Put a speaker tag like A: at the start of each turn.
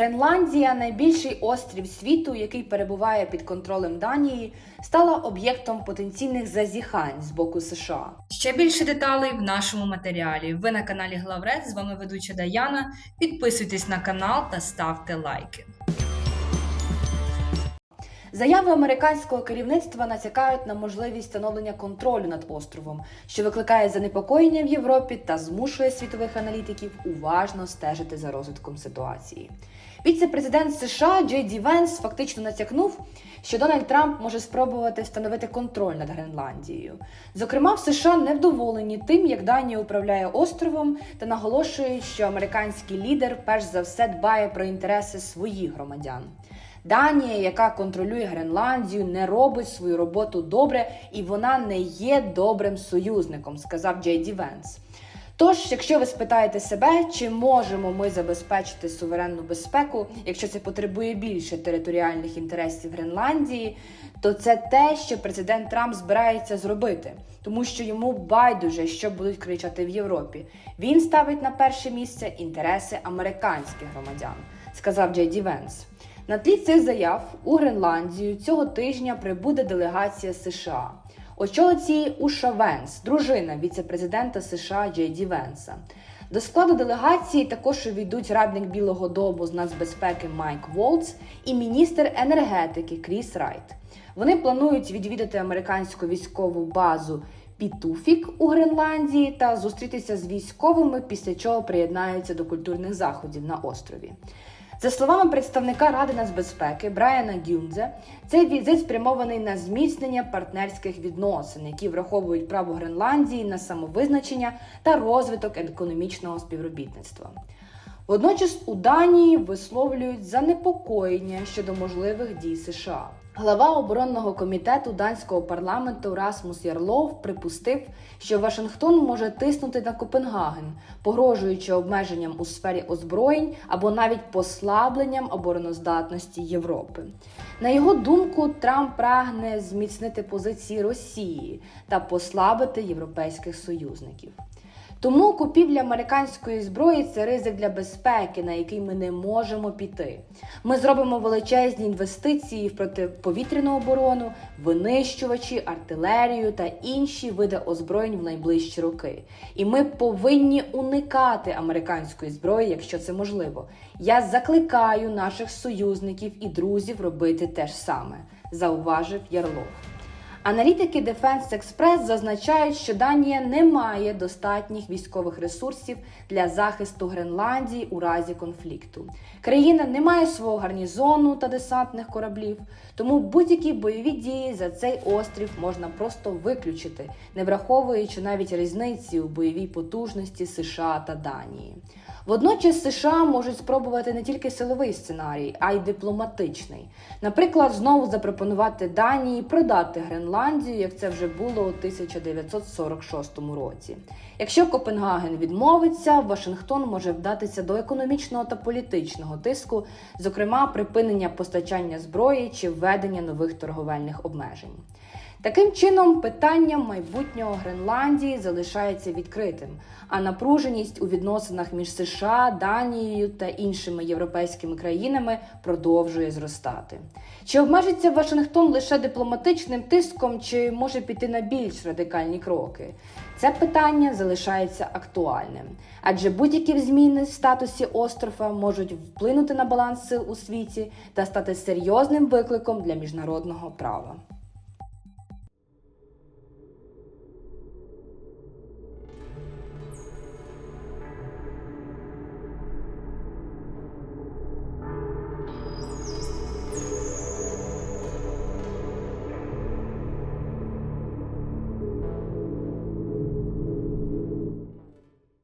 A: Гренландія, найбільший острів світу, який перебуває під контролем Данії, стала об'єктом потенційних зазіхань з боку США.
B: Ще більше деталей в нашому матеріалі. Ви на каналі Главред. З вами ведуча Даяна. Підписуйтесь на канал та ставте лайки.
A: Заяви американського керівництва натякають на можливість встановлення контролю над островом, що викликає занепокоєння в Європі та змушує світових аналітиків уважно стежити за розвитком ситуації. Віце-президент США Джей Ді Венс фактично натякнув, що Дональд Трамп може спробувати встановити контроль над Гренландією. Зокрема, в США невдоволені тим, як Данія управляє островом, та наголошують, що американський лідер перш за все дбає про інтереси своїх громадян. Данія, яка контролює Гренландію, не робить свою роботу добре і вона не є добрим союзником, сказав Джей Ді Венс. Тож, якщо ви спитаєте себе, чи можемо ми забезпечити суверенну безпеку, якщо це потребує більше територіальних інтересів Гренландії, то це те, що президент Трамп збирається зробити, тому що йому байдуже, що будуть кричати в Європі. Він ставить на перше місце інтереси американських громадян, сказав Джей Ді Венс. На тлі цих заяв у Гренландію цього тижня прибуде делегація США. Очолить її Уша Венс, дружина віце-президента США Джей Ді Венса. До складу делегації також увійдуть радник Білого Дому з нацбезпеки Майк Волц і міністр енергетики Кріс Райт. Вони планують відвідати американську військову базу Пітуфік у Гренландії та зустрітися з військовими, після чого приєднаються до культурних заходів на острові. За словами представника Ради нацбезпеки Брайана Гюнзе, цей візит спрямований на зміцнення партнерських відносин, які враховують право Гренландії на самовизначення та розвиток економічного співробітництва. Водночас у Данії висловлюють занепокоєння щодо можливих дій США. Глава оборонного комітету данського парламенту Расмус Ярлов припустив, що Вашингтон може тиснути на Копенгаген, погрожуючи обмеженням у сфері озброєнь або навіть послабленням обороноздатності Європи. На його думку, Трамп прагне зміцнити позиції Росії та послабити європейських союзників. Тому купівля американської зброї це ризик для безпеки, на який ми не можемо піти. Ми зробимо величезні інвестиції в протиповітряну оборону, винищувачі, артилерію та інші види озброєнь в найближчі роки. І ми повинні уникати американської зброї, якщо це можливо. Я закликаю наших союзників і друзів робити те ж саме, зауважив Ярлов. Аналітики Defense Express зазначають, що Данія не має достатніх військових ресурсів для захисту Гренландії у разі конфлікту. Країна не має свого гарнізону та десантних кораблів, тому будь-які бойові дії за цей острів можна просто виключити, не враховуючи навіть різниці у бойовій потужності США та Данії. Водночас США можуть спробувати не тільки силовий сценарій, а й дипломатичний. Наприклад, знову запропонувати Данії продати Гренландію, як це вже було у 1946 році. Якщо Копенгаген відмовиться, Вашингтон може вдатися до економічного та політичного тиску, зокрема припинення постачання зброї чи введення нових торговельних обмежень. Таким чином, питання майбутнього Гренландії залишається відкритим, а напруженість у відносинах між США, Данією та іншими європейськими країнами продовжує зростати. Чи обмежиться Вашингтон лише дипломатичним тиском, чи може піти на більш радикальні кроки? Це питання залишається актуальним, адже будь-які зміни в статусі острова можуть вплинути на баланс сил у світі та стати серйозним викликом для міжнародного права.